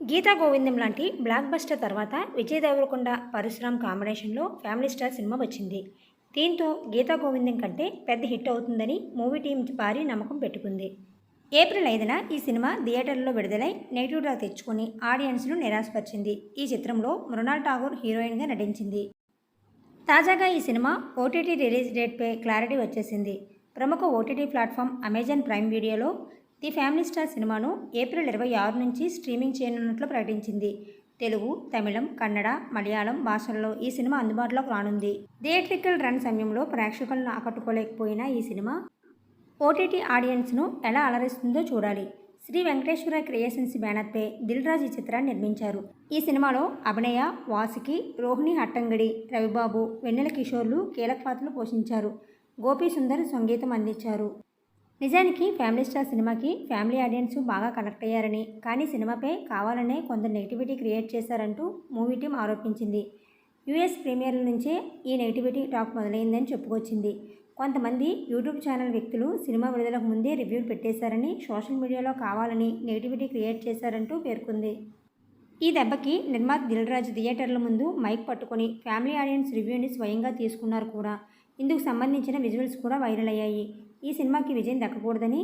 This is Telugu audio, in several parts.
గీతా గోవిందం లాంటి బ్లాక్ బస్టర్ తర్వాత విజయ్ దేవరకొండ పరశురామ్ కాంబినేషన్లో ఫ్యామిలీ స్టార్ సినిమా వచ్చింది. దీంతో గీతా గోవిందం కంటే పెద్ద హిట్ అవుతుందని మూవీ టీం భారీ నమ్మకం పెట్టుకుంది. ఏప్రిల్ ఐదున ఈ సినిమా థియేటర్లో విడుదలై నెగిటివ్ డ్రా తెచ్చుకుని ఆడియన్స్ను నిరాశపరిచింది. ఈ చిత్రంలో మృణాల్ ఠాగూర్ హీరోయిన్గా నటించింది. తాజాగా ఈ సినిమా ఓటీటీ రిలీజ్ డేట్పై క్లారిటీ వచ్చేసింది. ప్రముఖ ఓటీటీ ప్లాట్ఫామ్ అమెజాన్ ప్రైమ్ వీడియోలో ది ఫ్యామిలీ స్టార్ సినిమాను ఏప్రిల్ ఇరవై ఆరు నుంచి స్ట్రీమింగ్ చేయనున్నట్లు ప్రకటించింది. తెలుగు తమిళం కన్నడ మలయాళం భాషల్లో ఈ సినిమా అందుబాటులోకి రానుంది. థియేట్రికల్ రన్ సమయంలో ప్రేక్షకులను ఆకట్టుకోలేకపోయిన ఈ సినిమా ఓటీటీ ఆడియన్స్ను ఎలా అలరిస్తుందో చూడాలి. శ్రీ వెంకటేశ్వర క్రియేషన్స్ బ్యానర్పై దిల్రాజ్ ఈ చిత్రాన్ని నిర్మించారు. ఈ సినిమాలో అభినయ వాసుకి రోహిణి హట్టంగడి రవిబాబు వెన్నెల కిషోర్లు కీలక పాత్రలు పోషించారు. గోపీ సుందర్ సంగీతం అందించారు. నిజానికి ఫ్యామిలీ స్టార్ సినిమాకి ఫ్యామిలీ ఆడియన్స్ బాగా కనెక్ట్ అయ్యారని కానీ సినిమాపై కావాలనే కొందరు నెగిటివిటీ క్రియేట్ చేశారంటూ మూవీ టీం ఆరోపించింది. యుఎస్ ప్రీమియర్ల నుంచే ఈ నెగిటివిటీ టాక్ మొదలైందని చెప్పుకొచ్చింది. కొంతమంది యూట్యూబ్ ఛానల్ వ్యక్తులు సినిమా విడుదలకు ముందే రివ్యూలు పెట్టేశారని సోషల్ మీడియాలో కావాలని నెగిటివిటీ క్రియేట్ చేశారంటూ పేర్కొంది. ఈ దెబ్బకి నిర్మాత దిల్రాజు థియేటర్ల ముందు మైక్ పట్టుకొని ఫ్యామిలీ ఆడియన్స్ రివ్యూని స్వయంగా తీసుకున్నారు కూడా. ఇందుకు సంబంధించిన విజువల్స్ కూడా వైరల్ అయ్యాయి. ఈ సినిమాకి విజయం దక్కకూడదని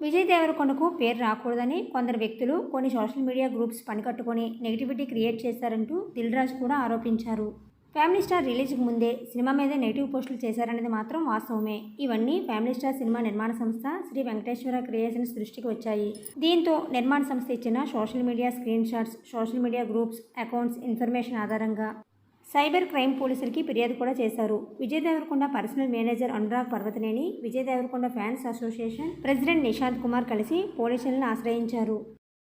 విజయ్ దేవరకొండకు పేరు రాకూడదని కొందరు వ్యక్తులు కొన్ని సోషల్ మీడియా గ్రూప్స్ పనికట్టుకొని నెగిటివిటీ క్రియేట్ చేశారంటూ దిల్రాజు కూడా ఆరోపించారు. ఫ్యామిలీ స్టార్ రిలీజ్కి ముందే సినిమా మీద నెగిటివ్ పోస్టులు చేశారనేది మాత్రం వాస్తవమే. ఇవన్నీ ఫ్యామిలీ స్టార్ సినిమా నిర్మాణ సంస్థ శ్రీ వెంకటేశ్వర క్రియేషన్స్ దృష్టికి వచ్చాయి. దీంతో నిర్మాణ సంస్థ ఇచ్చిన social media screen shots social media groups accounts information ఆధారంగా సైబర్ క్రైమ్ పోలీసులకి ఫిర్యాదు కూడా చేశారు. Vijay Deverakonda personal manager Anurag Parvataneni Vijay Deverakonda fans association president Nishanth Kumar కలిసి పోలీసులను ఆశ్రయించారు.